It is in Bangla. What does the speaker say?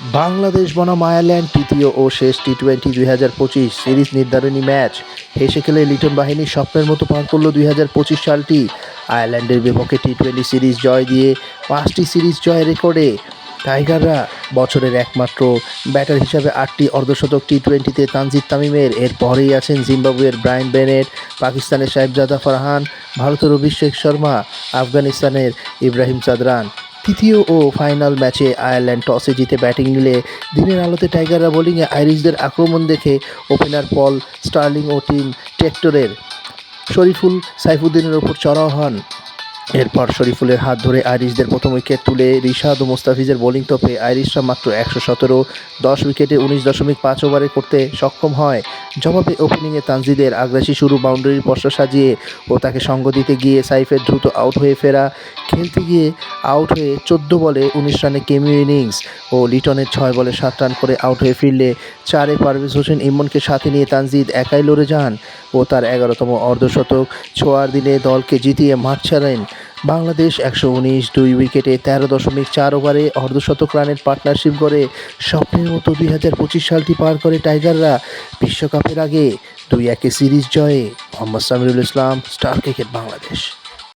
বাংলাদেশ বনাম আয়ারল্যান্ড তৃতীয় ও শেষ টি টোয়েন্টি দুই হাজার পঁচিশ সিরিজ নির্ধারণী ম্যাচ। হেসে খেলে লিটন বাহিনীর স্বপ্নের মতো পার করল দুই হাজার পঁচিশ সালটি। আয়ারল্যান্ডের বিপক্ষে টি টোয়েন্টি সিরিজ জয় দিয়ে পাঁচটি সিরিজ জয় রেকর্ডে। টাইগাররা বছরের একমাত্র ব্যাটার হিসাবে আটটি অর্ধশতক টি টোয়েন্টিতে তানজিদ তামিমের। এর পরেই আছেন জিম্বাবুয়ের ব্রায়ান বেনেট, পাকিস্তানের সাহেবজাদা ফারহান, ভারতের অভিষেক শর্মা, আফগানিস্তানের ইব্রাহিম চাদরান তৃতীয় ও ফাইনাল ম্যাচে আয়ারল্যান্ড টসে জিতে ব্যাটিং নিলে দিনের আলোতে টাইগাররা বোলিংয়ে আইরিশদের আক্রমণ দেখে ওপেনার পল স্টার্লিং ও টিম টেক্টরের শরীফুল সাইফুদ্দিনের ওপর চড়াও হন। এরপর শরীফুলের হাত ধরে আইরিশদের প্রথম উইকেট তুলে রিশাদ ও মোস্তাফিজের বোলিং তোপে আইরিশরা মাত্র একশো সতেরো, দশ উইকেটে উনিশ দশমিক পাঁচ ওভারে করতে সক্ষম হয়। জবাবে ওপেনিংয়ে তানজিদের আগ্রাসী শুরু বাউন্ডারির পশ্চ সাজিয়ে ও তাকে সঙ্গ দিতে গিয়ে সাইফের দ্রুত আউট হয়ে ফেরা। খেলতে গিয়ে আউট হয়ে চোদ্দ বলে উনিশ রানে কেমিও ইনিংস ও লিটনের ছয় বলে সাত রান করে আউট হয়ে ফিরলে চারে পারভেজ হোসেন ইমনকে সাথে নিয়ে তানজিদ একাই লড়ে যান ও তার এগারোতম অর্ধশতক ছোয়ার দিনে দলকে জিতিয়ে মাঠ ছাড়েন বাংলাদেশ একশো উনিশ, দুই উইকেটে তেরো দশমিক চার ওভারে অর্ধশতক রানের পার্টনারশিপ করে স্বপ্নের মতো দুই হাজার পঁচিশ সালটি পার করে টাইগাররা বিশ্বকাপের আগে দুই একে সিরিজ জয়ে। Mohammad Samirul Islam, star cricket Bangladesh.